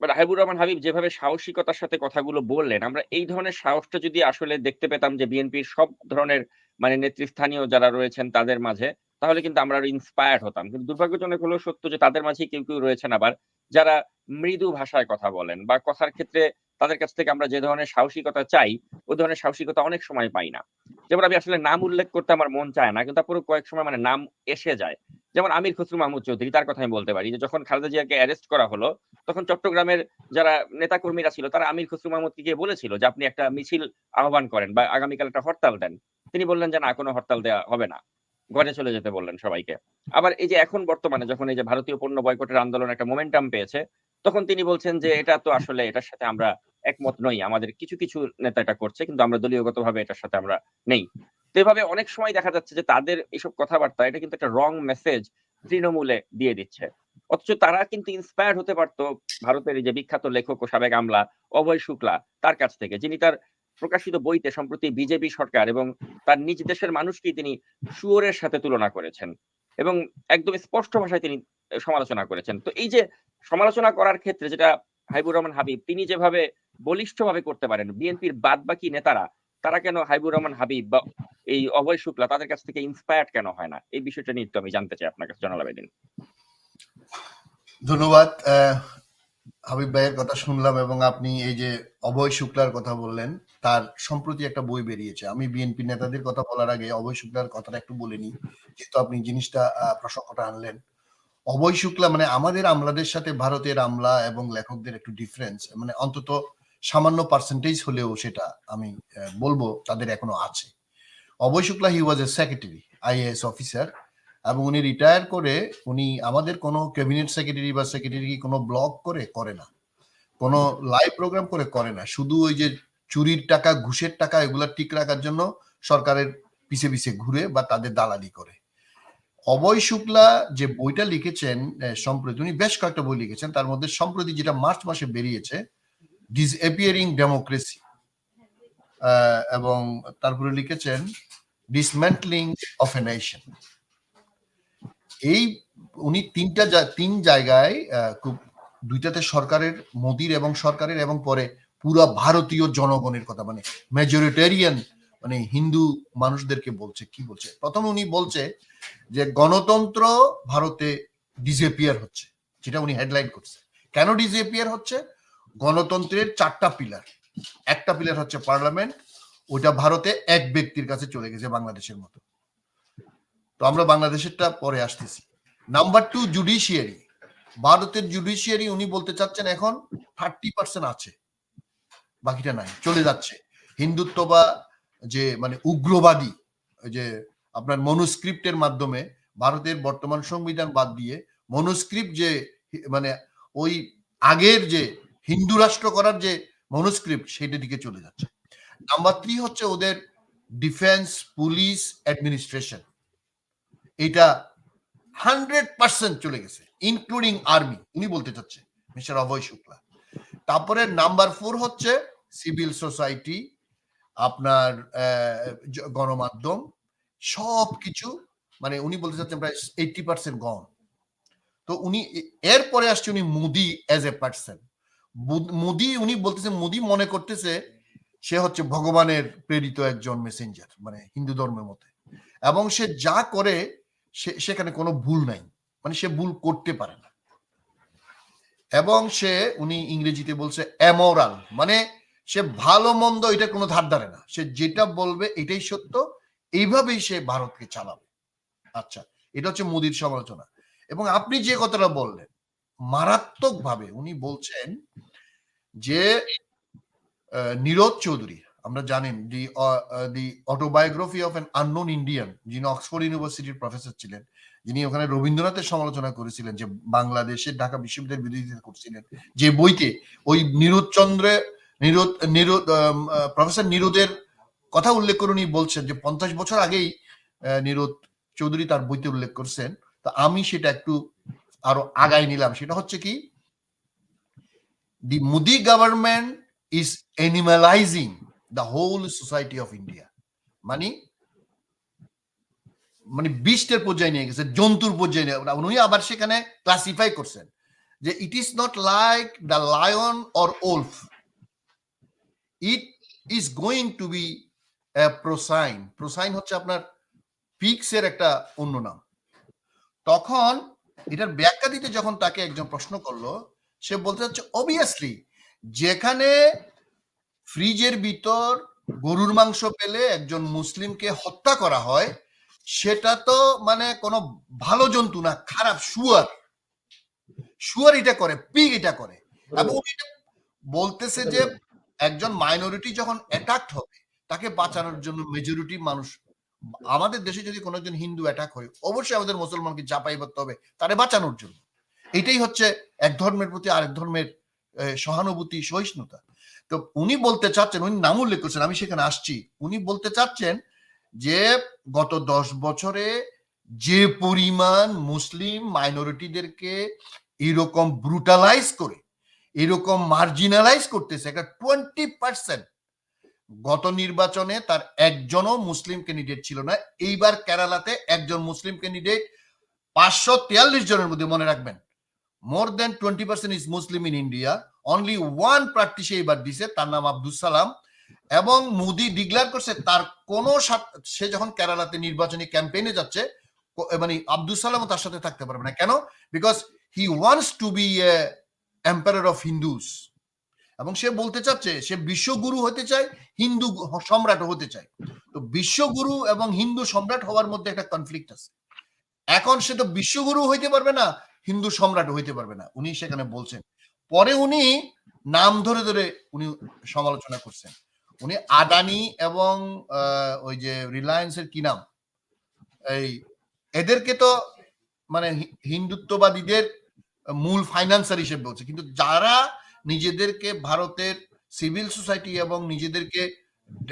But Habibur Rahman Habib যেভাবে সাহসিকতার সাথে কথাগুলো বললেন, আমরা এই ধরনের সাহসটা যদি আসলে দেখতে পেতাম যে বিএনপির সব ধরনের মানে নেতৃস্থানীয় যারা রয়েছেন তাদের মাঝে, তাহলে কিন্তু আমরা ইন্সপায়ার্ড হতাম। কিন্তু দুর্ভাগ্যজনক হলেও সত্য যে তাদের মাঝেই কেউ, কেউ রয়েছেন আবার যারা মৃদু ভাষায় কথা বলেন বা কথার ক্ষেত্রে তাদের কাছ থেকে আমরা যে ধরনের সাহসিকতা চাই, ওই ধরনের সাহসিকতা অনেক সময় পাই না। যেমন আমি আসলে নাম উল্লেখ করতে আমার মন চায় না। কিন্তু তারপরেও কয়েক সময় মানে নাম এসে যায়। যেমন আমির খসরু মাহমুদ চৌধুরী তার কথা আমি বলতে পারি যে যখন খালেদা জিয়াকে অ্যারেস্ট করা হলো, তখন চট্টগ্রামের যারা নেতাকর্মীরা ছিল তারা আমির খসরু মাহমুদকে গিয়ে বলেছিল যে আপনি একটা মিছিল আহ্বান করেন বা আগামীকাল একটা হরতাল দেন। তিনি বললেন যে না কোনো হরতাল দেওয়া হবে না। ঘরে চলে যেতে বললেন সবাইকে। আবার এই যে এখন বর্তমানে যখন এই যে ভারতীয় পণ্য বয়কটের আন্দোলন একটা মোমেন্টাম পেয়েছে, তখন তিনি বলছেন যে এটা তো আসলে এটার সাথে আমরা একমত নই। আমাদের কিছু, কিছু নেতা এটা করছে কিন্তু আমরা দলীয়গতভাবে এটার সাথে আমরা নেই। এভাবে অনেক সময় দেখা যাচ্ছে যে তাদের এসব কথাবার্তা এটা কিন্তু একটা রং মেসেজ তৃণমূলে দিয়ে দিচ্ছে। অথচ তারা কিন্তু ইন্সপায়ার্ড হতে পারত ভারতের এই যে বিখ্যাত লেখক ও সাবেক আমলা অভয় শুক্লা তার কাছ থেকে। যিনি তার প্রকাশিত বইতে সম্প্রতি বিজেপি সরকার এবং তার নিজ দেশের মানুষকেই তিনি শুয়োরের সাথে তুলনা করেছেন। এবং একদম স্পষ্ট ভাষায় তিনি সমালোচনা করেছেন। তো এই যে সমালোচনা করার ক্ষেত্রে যেটা হাবিবুর রহমান হাবিব তিনি যেভাবে বলিষ্ঠভাবে করতে পারেন, বিএনপির বাদবাকি নেতারা তারা কেন হাবিবুর রহমান হাবিব বা এই অভয় শুক্লা তাদের কাছ থেকে ইন্সপায়ার্ড কেন হয় না? এই বিষয়টা নিয়ে একটু আমি জানতে চাই আপনার কাছে জনাব আবেদীন। ধন্যবাদ। হাবিব ভাইয়ের কথা শুনলাম এবং আপনি এই যে অভয় শুক্লার কথা বললেন, তার সম্প্রতি একটা বই বেরিয়েছে। আমি বিএনপি নেতাদের কথা বলার আগে অভয় শুক্লার কথাটা একটু বলে নিই। যেহেতু আপনি জিনিসটা প্রসঙ্গটা আনলেন। অভয় শুক্লা মানে আমাদের আমলাদের সাথে ভারতের আমলা এবং লেখকদের একটু ডিফারেন্স মানে অন্তত সামান্য পার্সেন্টেজ হলেও সেটা আমি বলব তাদের এখনও আছে। Abhay Shukla he was a secretary, IAS officer এবং উনি রিটায়ার করে উনি আমাদের কোনো ক্যাবিনেট সেক্রেটারি বা সেক্রেটারি কোনো ব্লগ করে? করে না। কোনো লাইভ প্রোগ্রাম করে? করে না। শুধু ওই যে চুরির টাকা, ঘুষের টাকা এগুলা ঠিক রাখার জন্য সরকারের পিছে, পিছে ঘুরে বা তাদের দালালি করে। অভয় শুক্লা যে বইটা লিখেছেন সম্প্রতি উনি বেশ কয়েকটা বই লিখেছেন। তার মধ্যে সম্প্রতি যেটা মার্চ মাসে বেরিয়েছে, 'ডিসঅ্যাপিয়ারিং ডেমোক্রেসি' আ এবং তারপরে লিখেছেন 'ডিসমেন্টলিং অফ এ নেশন' এই উনি তিনটা তিন জায়গায় খুব ২ টাতে সরকারের, মোদির এবং সরকারের এবং পরে পুরা ভারতীয় জনগণের কথা মানে মেজরিটেরিয়ান মানে হিন্দু মানুষদেরকে বলছে। কি বলছে? ১ম উনি বলছে যে গণতন্ত্র ভারতে ডিসঅ্যাপিয়ার হচ্ছে। যেটা উনি হেডলাইন করছে। কেন ডিসঅ্যাপিয়ার হচ্ছে? গণতন্ত্রের চারটা পিলার। একটা পিলার হচ্ছে পার্লামেন্ট। ওইটা ভারতে এক ব্যক্তির কাছে চলে গেছে বাংলাদেশের মতো। তো আমরা বাংলাদেশেরটা পরে আসতেছি। Number two judiciary. ভারতের জুডিশিয়ারি উনি বলতে চাচ্ছেন এখন 30% আছে। বাকিটা নাই। চলে যাচ্ছে। হিন্দুত্ব বা যে মানে উগ্রবাদী যে আপনার মনুস্ক্রিপ্টের মাধ্যমে ভারতের বর্তমান সংবিধান বাদ দিয়ে মনুস্ক্রিপ্ট যে মানে ওই আগের যে হিন্দু রাষ্ট্র করার যে মনুস্ক্রিপ্ট সেটার দিকে চলে যাচ্ছে। নাম্বার থ্রি হচ্ছে ওদের ডিফেন্স, পুলিশ, অ্যাডমিনিস্ট্রেশন। এটা 100% চলে গেছে। Including army. উনি বলতে চাচ্ছে মিস্টার অভয় শুক্লা। তারপরে নাম্বার ফোর হচ্ছে সিভিল সোসাইটি, আপনার গণমাধ্যম সবকিছু মানে উনি বলতে চাচ্ছেন প্রায় 80% গন। তো উনি এরপরে আসছে উনি Modi as a person. Modi উনি বলতেছেন মোদি মনে করতেছে সে হচ্ছে ভগবানের প্রেরিত একজন মেসেঞ্জার মানে হিন্দু ধর্মের মতে। এবং সে যা করে সেখানে কোনো ভুল নাই। মানে সে ভুল করতে পারে না। এবং সে উনি ইংরেজিতে বলছে অ্যামোরাল মানে সে ভালো-মন্দ এটার কোনো ধার ধারে না। সে যেটা বলবে এটাই সত্য। এইভাবেই সে ভারতকে চালাবে। আচ্ছা, এটা হচ্ছে মোদির সমালোচনা। এবং আপনি যে কথাটা বললেন, মারাত্মকভাবে উনি বলছেন যে নীরদ চৌধুরী, আমরা জানেন the the autobiography of an unknown Indian যিনি অক্সফোর্ড ইউনিভার্সিটির প্রফেসর ছিলেন। যিনি ওখানে রবীন্দ্রনাথের সমালোচনা করেছিলেন যে বাংলাদেশের ঢাকা বিশ্ববিদ্যালয়ের বিরোধিতা করছিলেন। যে বইতে ওই নিরোদ চন্দ্রে নিরোদ নিরোদ প্রফেসর নিরোদের কথা উল্লেখ করে উনি বলছেন যে ৫০ বছর আগেই নিরোদ চৌধুরী তার বইতে উল্লেখ করছেন। তো আমি সেটা একটু আরও আগায় নিলাম। সেটা হচ্ছে কি? The Modi government is animalizing the whole society of India. মানে মানে বিষ্টের পর্যায়ে নিয়ে গেছে, জন্তুর পর্যায়ে নিয়ে উনি আবার সেখানে ক্লাসিফাই করছেন। যে it is not like the lion or wolf it is going to be porcine porcine হচ্ছে আপনার পিক্সের একটা অন্য নাম তখন এটার ব্যাখ্যা দিতে যখন তাকে একজন প্রশ্ন করল সে বলতে চাচ্ছে অবভিয়াসলি যেখানে ফ্রিজের ভিতর গরুর মাংস পেলে একজন মুসলিমকে হত্যা করা হয় সেটা তো মানে কোনো ভালো জন্তু না খারাপ শুয়ার শুয়ার এটা করে পিগ এটা করে। এবং বলতেছে যে একজন মাইনরিটি যখন অ্যাটাক হবে তাকে বাঁচানোর জন্য মেজরিটি মানুষ আমাদের দেশে যদি কোনো একজন হিন্দু অ্যাটাক হয় অবশ্যই আমাদের মুসলমানকে চাপাই করতে হবে তারে বাঁচানোর জন্য। এটাই হচ্ছে এক ধর্মের প্রতি আরেক ধর্মের সহানুভূতি, সহিষ্ণুতা। তো উনি বলতে চাচ্ছেন, উনি নাম উল্লেখ করছেন, আমি সেখানে আসছি। উনি বলতে চাচ্ছেন যে, গত দশ বছরে যে পরিমাণ মুসলিম মাইনরিটিদেরকে এরকম ব্রুটালাইজ করে, এরকম মার্জিনালাইজ করতেছে, একটা টোয়েন্টি পার্সেন্ট গত নির্বাচনে তার একজনও মুসলিম ক্যান্ডিডেট ছিল না। এইবার কেরালাতে একজন মুসলিম ক্যান্ডিডেট পাঁচশো তিয়াল্লিশ জনের মধ্যে মনে রাখবেন। More then twenty percent is Muslim in India only one প্রার্থী সে এবার দিছে, তার নাম আব্দুল সালাম। এবং মোদি ডিক্লেয়ার করছে, তার কোন সে যখন কেরালাতে নির্বাচনী ক্যাম্পেইনে যাচ্ছে মানে আব্দুল সালামও তার সাথে থাকতে পারবে না। কেন? Because he wants to be empire of Hindus এবং সে বলতে চাচ্ছে, সে বিশ্বগুরু হতে চায়, হিন্দু সম্রাট হতে চায়। তো বিশ্বগুরু এবং হিন্দু সম্রাট হওয়ার মধ্যে একটা কনফ্লিক্ট আছে। এখন সে তো বিশ্বগুরু হইতে পারবে না হিন্দু সম্রাট হইতে পারবে না। উনি সেখানে বলছেন। পরে উনি নাম ধরে ধরে উনি সমালোচনা করছেন। উনি আদানি এবং ওই যে রিলায়েন্সের কি নাম? এই এদেরকে তো মানে হিন্দুত্ববাদীদের মূল ফাইন্যান্সার হিসেবে বলছে। কিন্তু যারা নিজেদেরকে ভারতের সিভিল সোসাইটি এবং নিজেদেরকে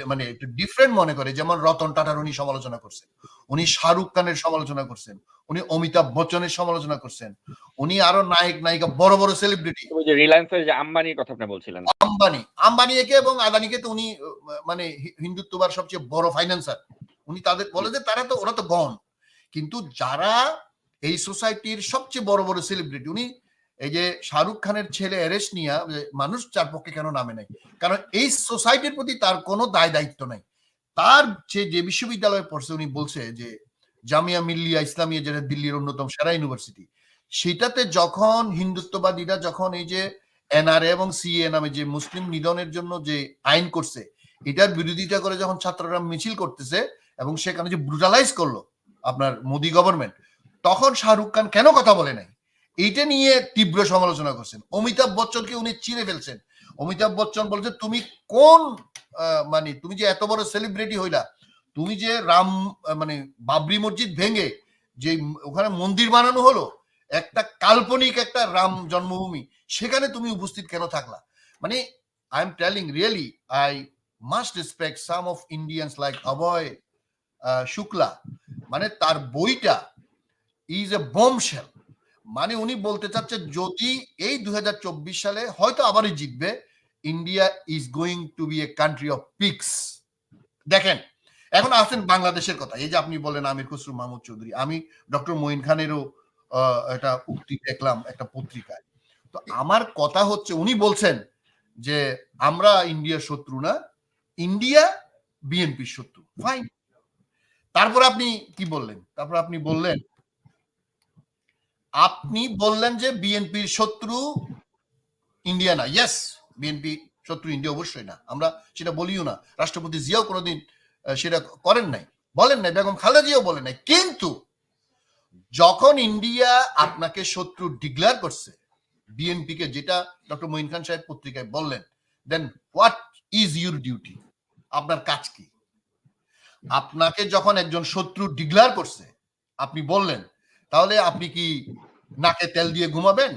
মানে একটু ডিফারেন্ট মনে করে যেমন রতন টাটার উনি সমালোচনা করছেন উনি শাহরুখ খানের সমালোচনা করছেন উনি অমিতাভ বচ্চনের সমালোচনা করছেন উনি আরও নায়ক নায়িকা বড় বড় সেলিব্রিটি ওই যে রিলায়েন্সের যে আম্বানির কথা আপনি বলছিলেন। আম্বানি আম্বানি একে এবং আদানিকে তো উনি মানে হিন্দুত্ববার সবচেয়ে বড় ফাইন্যান্সার উনি তাদের বলে যে তারা তো ওরা তো গণ। কিন্তু যারা এই সোসাইটির সবচেয়ে বড় বড় সেলিব্রিটি উনি এই যে শাহরুখ খানের ছেলে অ্যারেস্ট নিয়া মানুষ চার পক্ষে কেন নামে নাই? কারণ এই সোসাইটির প্রতি তার কোনো দায় দায়িত্ব নাই। তার যে যে বিশ্ববিদ্যালয়ে পড়ছে, উনি বলছে যে, জামিয়া মিল্লিয়া ইসলামিয়া, যেটা দিল্লির অন্যতম সেরা ইউনিভার্সিটি, সেটাতে যখন হিন্দুত্ববাদীরা যখন এই যে এনআরএ এবং সিএ নামে যে মুসলিম নিধনের জন্য যে আইন করছে, এটার বিরোধিতা করে যখন ছাত্ররা মিছিল করতেছে এবং সেখানে যে ব্রুটালাইজ করল আপনার মোদি গভর্নমেন্ট তখন শাহরুখ খান কেন কথা বলে নাই? এইটা নিয়ে তীব্র সমালোচনা করছেন। অমিতাভ বচ্চনকে উনি চিনে ফেলছেন। অমিতাভ বচ্চন বলছে তুমি কোন মানে তুমি যে এত বড় সেলিব্রিটি হইলা, তুমি যে রাম মানে বাবরি মসজিদ ভেঙে যে ওখানে মন্দির বানানো হলো, একটা কাল্পনিক একটা রাম জন্মভূমি, সেখানে তুমি উপস্থিত কেন থাকলা? মানে I am telling really I must respect some of Indians like Abhay Shukla মানে তার বইটা ইজ এ বমশেল মানে উনি বলতে চাচ্ছে যদি এই দুই হাজার চব্বিশ সালে হয়তো আবারই জিতবে India is going to be a country of pigs দেখেন, এখন আসেন বাংলাদেশের কথা। এই যে আপনি বলেন আমির খসরু মাহমুদ চৌধুরী, আমি ডক্টর মঈন খানেরও একটা উক্তি দেখলাম, একটা পত্রিকায়। তো আমার কথা হচ্ছে, উনি বলছেন যে আমরা ইন্ডিয়ার শত্রু না, ইন্ডিয়া বিএনপির শত্রু। ফাইন তারপর আপনি কি বললেন? তারপর আপনি বললেন আপনি বললেন যে বিএনপির শত্রু ইন্ডিয়া না। ইয়েস বিএনপি শত্রু ইন্ডিয়া অবশ্যই না। আমরা সেটা বলিও না। রাষ্ট্রপতি জিয়াও কোনোদিন সেটা করেন নাই। বলেন নাই, বেগম খালেদা জিয়াও বলেন নাই। কিন্তু যখন ইন্ডিয়া আপনাকে শত্রু ডিক্লেয়ার করছে বিএনপি কে যেটা ডক্টর মঈন খান সাহেব পত্রিকায় বললেন then what is your duty আপনার কাজ কি? আপনাকে যখন একজন শত্রু ডিক্লেয়ার করছে, আপনি বললেন তাহলে আপনি কি নাকে তেল দিয়ে ঘুমাবেন?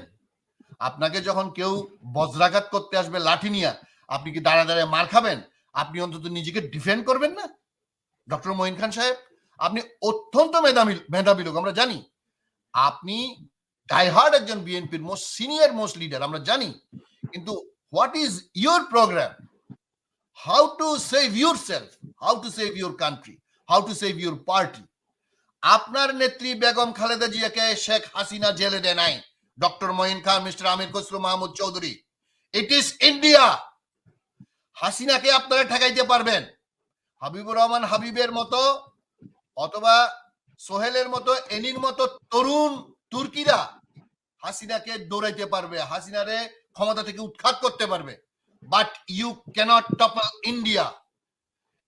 আপনাকে যখন কেউ বজ্রাঘাত করতে আসবে লাঠি নিয়ে, আপনি কি দাঁড়া দাঁড়ায় মার খাবেন? আপনি অন্তত নিজেকে ডিফেন্ড করবেন না? ডক্টর মঈন খান সাহেব, আপনি অত্যন্ত মেধাবী মেধাবী লোক, আমরা জানি। আপনি ডাইহার্ড একজন বিএনপির মোস্ট সিনিয়র মোস্ট লিডার আমরা জানি। কিন্তু what is your programme how to save your self how to save your country how to save your party আপনার নেত্রী বেগম খালেদা জিয়াকে শেখ হাসিনা জেলে দেয় নাই। Doctor Moin Khan, mister Amir Khasru Mahmud Chowdhury. It is India হাসিনাকে আপনারা ঠেকাইতে পারবেন। হাবিবুর রহমান হাবিবের মতো অথবা সোহেলের মতো, এনির মতো তরুণ তুর্কিরা হাসিনাকে দৌড়াইতে পারবে। হাসিনারে ক্ষমতা থেকে উৎখাত করতে পারবে। But you cannot topple India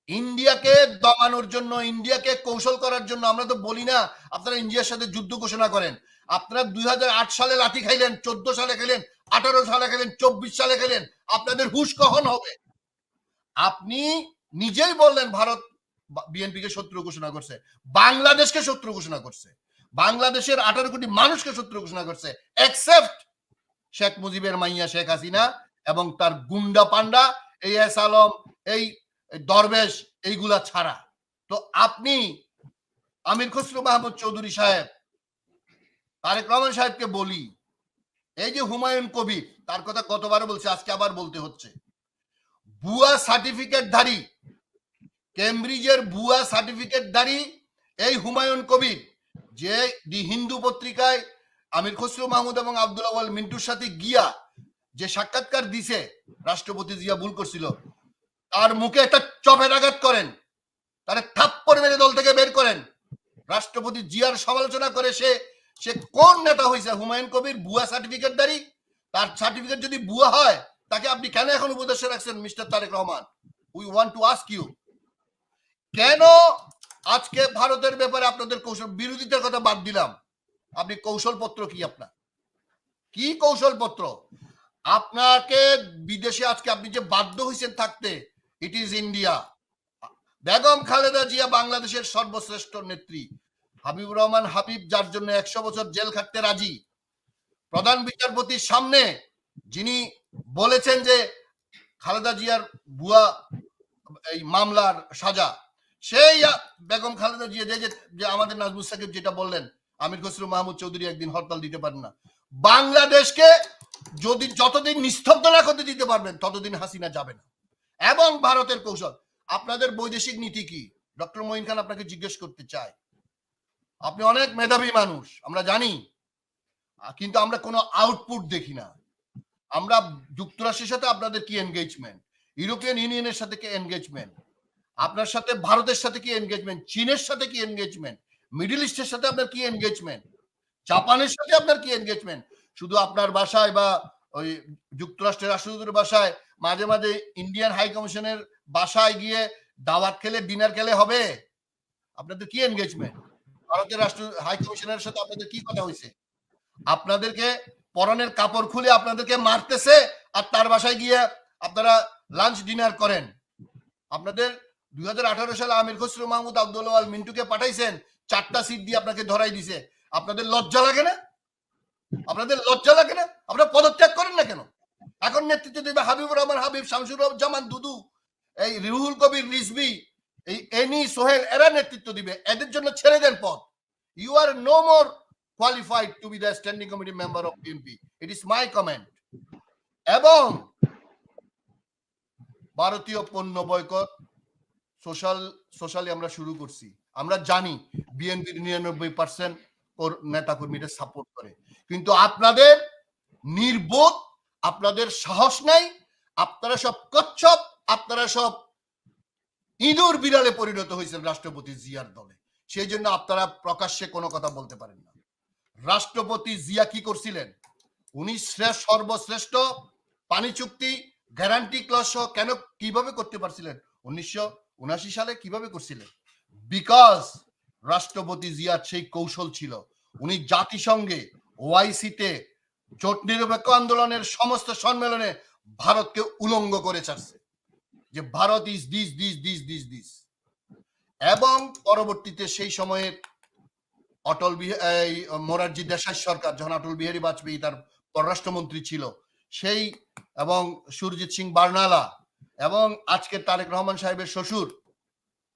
ইন্ডিয়াকে দমানোর জন্য, ইন্ডিয়াকে কৌশল করার জন্য আমরা তো বলি না, আপনারা ইন্ডিয়ার সাথে যুদ্ধ ঘোষণা করেন। আপনারা দুই হাজার আট সালে লাঠি খাইলেন, চোদ্দ সালে খেলেন, আঠারো সালে খেলেন, চব্বিশ সালে খেলেন, আপনাদের হুশ কখন হবে? আপনি নিজেই বললেন ভারত বিএনপি কে শত্রু ঘোষণা করছে, বাংলাদেশকে শত্রু ঘোষণা করছে, বাংলাদেশের আঠারো কোটি মানুষকে শত্রু ঘোষণা করছে এক্সেপ্ট শেখ মুজিবের মাইয়া শেখ হাসিনা এবং তার গুন্ডা পান্ডা এই এস আলম, এই দরবেশ এইগুলা ছাড়া। তো আপনি আমির খসরু মাহমুদ চৌধুরী সাহেব, তারেক রহমান সাহেবকে বলি, এই যে হুমায়ুন কবির, তার কথা কতবার বলছে, আজকে আবার বলতে হচ্ছে। ভুয়া সার্টিফিকেট ধারী, কেমব্রিজের ভুয়া সার্টিফিকেট ধারী এই হুমায়ুন কবির, যে দি হিন্দু পত্রিকায় আমির খসরু মাহমুদ এবং আব্দুল আওয়াল মিন্টুর সাথে গিয়া যে সাক্ষাৎকার দিছে, রাষ্ট্রপতি জিয়া ভুল করছিল তার মুখে একটা চপের আঘাত করেন। তারে থাপ্পড় মেরে দল থেকে বের করেন। রাষ্ট্রপতি জিয়ার সমালোচনা করে সে সে কোন নেতা হয়েছে হুমায়ুন কবির ভুয়া সার্টিফিকেট দাঁড়ি? তার সার্টিফিকেট যদি ভুয়া হয়, তাকে আপনি কেন এখন উপদেশে রাখছেন, mister Tarek Rahman? We want to ask you কেন আজকে ভারতের ব্যাপারে আপনাদের কৌশল, বিরোধিতার কথা বাদ দিলাম। আপনি কৌশলপত্র কি আপনার? কি কৌশলপত্র? আপনাকে বিদেশে আজকে আপনি যে বাধ্য হয়েছেন থাকতে it is India Begum Khaleda Zia বাংলাদেশের সর্বশ্রেষ্ঠ নেত্রী। হাবিবুর রহমান হাবিব, যার জন্য একশো বছর জেল খাটতে রাজি। প্রধান বিচারপতির সামনে যিনি বলেছেন যে খালেদা জিয়ার বুয়া এই মামলার সাজা, সেই বেগম খালেদা জিয়া, যে যে আমাদের নাজমুল সাকিব যেটা বললেন, আমির খসরু মাহমুদ চৌধুরী একদিন হরতাল দিতে পারেন না। বাংলাদেশকে যদি যতদিন নিস্তব্ধ না করতে দিতে পারবেন, ততদিন হাসিনা যাবে না। এবং ভারতের কৌশল। আপনাদের বৈদেশিক নীতি কি? ডক্টর মঈন খান আপনাকে জিজ্ঞেস করতে চায়। আপনি অনেক মেধাবী মানুষ, আমরা জানি। কিন্তু আমরা কোনো আউটপুট দেখি না। আমরা যুক্তরাষ্ট্রের সাথে আপনাদের কি এনগেজমেন্ট ইউরোপিয়ান ইউনিয়নের সাথে কি এনগেজমেন্ট আপনার সাথে ভারতের সাথে কি এনগেজমেন্ট চীনের সাথে কি এনগেজমেন্ট মিডল ইস্টের সাথে আপনার কি এনগেজমেন্ট জাপানের সাথে আপনার কি এনগেজমেন্ট শুধু আপনার বাসায় বা ওই যুক্তরাষ্ট্রের রাষ্ট্রদূতের বাসায় মাঝে মাঝে ইন্ডিয়ান হাই কমিশনের বাসায় গিয়ে দাওয়াত খেলে ডিনার খেলে হবে? আপনাদের কি এনগেজমেন্ট ভারতের রাষ্ট্র হাই কমিশনের সাথে আপনাদের কি কথা হয়েছে? আপনাদেরকে পরনের কাপড় খুলে আপনাদেরকে মারতেছে আর তার বাসায় গিয়ে আপনারা লাঞ্চ ডিনার করেন। আপনাদের দুই হাজার আঠারো সালে আমির খসরু মাহমুদ আব্দুল মিন্টুকে পাঠাইছেন, চারটা সিট দিয়ে আপনাকে ধরাই দিছে। আপনাদের লজ্জা লাগে না? আপনাদের লজ্জা লাগে না? আপনারা পদত্যাগ করেন না কেন? এখন নেতৃত্ব দেবে হাবিবুর রহমান, হাবিব শামসুর জামান দুদু, এই রুহুল কবির রিজবি এই এনি সোহেল, এরা নেতৃত্ব দিবে। এদের জন্য ছেড়ে দেন পদ। You are no more qualified to be the standing committee member of BNP it is my comment এবং ভারতীয় পণ্য বয়কট, সোশ্যাল, সোশ্যালি আমরা শুরু করছি। আমরা জানি বিএনপির নিরানব্বই পার্সেন্ট নেতা কর্মীরা সাপোর্ট করে। কিন্তু আপনাদের নির্বোধ আপনাদের সাহস নাই, আপনারা সব কচ্ছপ, আপনারা সব ইঁদুর বিড়ালে পরিণত হয়েছেন রাষ্ট্রপতি জিয়ার দলে। সেই জন্য আপনারা প্রকাশ্যে কোনো কথা বলতে পারেন না। রাষ্ট্রপতি জিয়া কি করছিলেন? উনি শ্রেষ্ঠ, সর্বশ্রেষ্ঠ পানি চুক্তি গ্যারান্টি ক্লস কেন কীভাবে করতে পারছিলেন? উনিশশো উনাশি সালে কীভাবে করছিলেন? বিকজ রাষ্ট্রপতি জিয়ার সেই কৌশল ছিল। উনি জাতিসংঘে ওআইসিতে জোট নিরপেক্ষ আন্দোলনের সমস্ত সম্মেলনে ভারতকে উলঙ্গ করে ছাড়ছে। যে Bharat is this this this this this এবং পরবর্তীতে সেই সময়ে অটল বিহারী মোরারজি দেশাই সরকার, যখন অটল বিহারী বাজপেয়ী তার পররাষ্ট্রমন্ত্রী ছিল, সেই এবং সুরজিৎ সিং বার্নালা এবং আজকে তারেক রহমান সাহেবের শ্বশুর,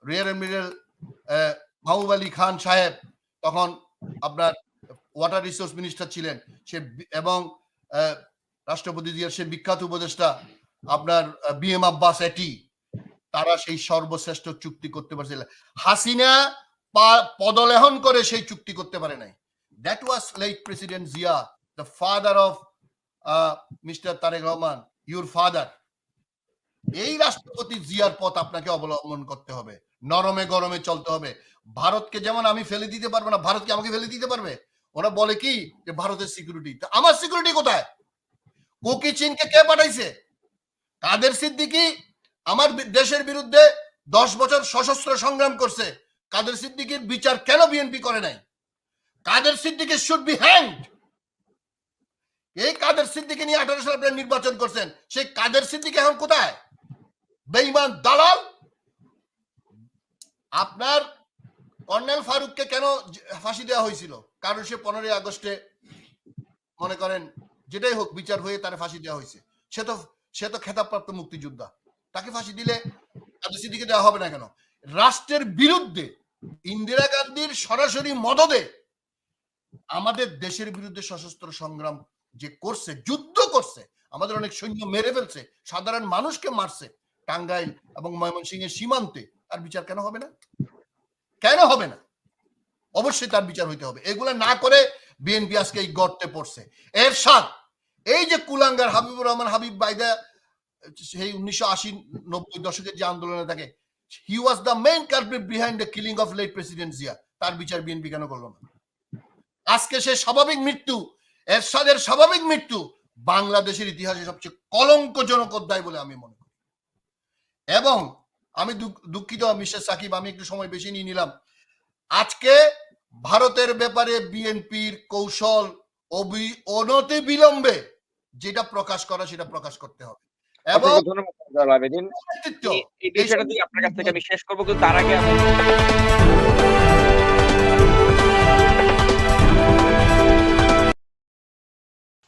রিয়ার এডমিরাল মাহবুব আলী খান সাহেব, তখন আপনার ওয়াটার রিসোর্স মিনিস্টার ছিলেন। সে এবং রাষ্ট্রপতি জিয়ার সে বিখ্যাত উপদেষ্টা, আপনার বিএম আব্বাস এটি তারা সেই সর্বশ্রেষ্ঠ চুক্তি করতে পারছিল হাসিনা পদলেহন করে সেই চুক্তি করতে পারে নাই। That was late president Zia the father of mister Tarek Rahman your father এই রাষ্ট্রপতি জিয়ার পথ আপনাকে অবলম্বন করতে হবে। নরমে গরমে চলতে হবে। ভারতকে যেমন আমি ফেলে দিতে পারব না ভারতকে আমাকে ফেলে দিতে পারবে? ওরা বলে কি যে ভারতের সিকিউরিটি আমার সিকিউরিটি কোথায়? কুকি চীনকে কে পাঠাইছে? কাদের সিদ্দিকি আমার দেশের বিরুদ্ধে দশ বছর সশস্ত্র সংগ্রাম করছে। কাদের সিদ্দিকির বিচার কেন বিএনপি করে নাই? Kader Siddiqui should be hanged এই কাদের সিদ্দিকি নিয়ে আঠারো সালে নির্বাচন করছেন, সেই কাদের সিদ্দিকি এখন কোথায়? বেইমান দালাল? আপনার কর্নেল ফারুককে কেন ফাঁসি দেওয়া হয়েছিল? কারণ সে পনেরোই আগস্টে, মনে করেন, যেটাই হোক বিচার হয়ে তার ফাঁসি দেওয়া হয়েছে। সে তো সে তো খেতাবপ্রাপ্ত মুক্তিযোদ্ধা। তাকে ফাঁসি দিলে সিদ্দিকে দেওয়া হবে না কেন? রাষ্ট্রের বিরুদ্ধে, ইন্দিরা গান্ধীর সরাসরি মদদে আমাদের দেশের বিরুদ্ধে সশস্ত্র সংগ্রাম যে করছে, যুদ্ধ করছে, আমাদের অনেক সৈন্য মেরে ফেলছে, সাধারণ মানুষকে মারছে, টাঙ্গাইল এবং ময়মনসিংহের সীমান্তে, তার বিচার কেন হবে না? কেন হবে না? অবশ্যই তার বিচার হইতে হবে। এগুলো না করে বিএনপি আজকে এই গর্তে পড়ছে। এর সাথ এই যে কুলাঙ্গার হাবিবুর রহমান হাবিব বাইদা, সেই উনিশশো আশি নব্বই দশকের যে আন্দোলনে থাকে he was the main culprit behind the killing of late president Zia তার বিচার বিএনপি কেন করল না? আজকে সে স্বাভাবিক মৃত্যু, এরশাদের স্বাভাবিক মৃত্যু বাংলাদেশের ইতিহাসে সবচেয়ে কলঙ্কজনক অধ্যায় বলে আমি মনে করি। এবং আমি দুঃখ- দুঃখিত মিস্টার সাকিব আমি একটু সময় বেশি নিয়ে নিলাম। আজকে ভারতের ব্যাপারে বিএনপির কৌশল অনতি বিলম্বে যেটা প্রকাশ করা সেটা প্রকাশ করতে হবে। এবং এই- বিষয়টা আপনার কাছ থেকে আমি শেষ করব কিন্তু তার আগে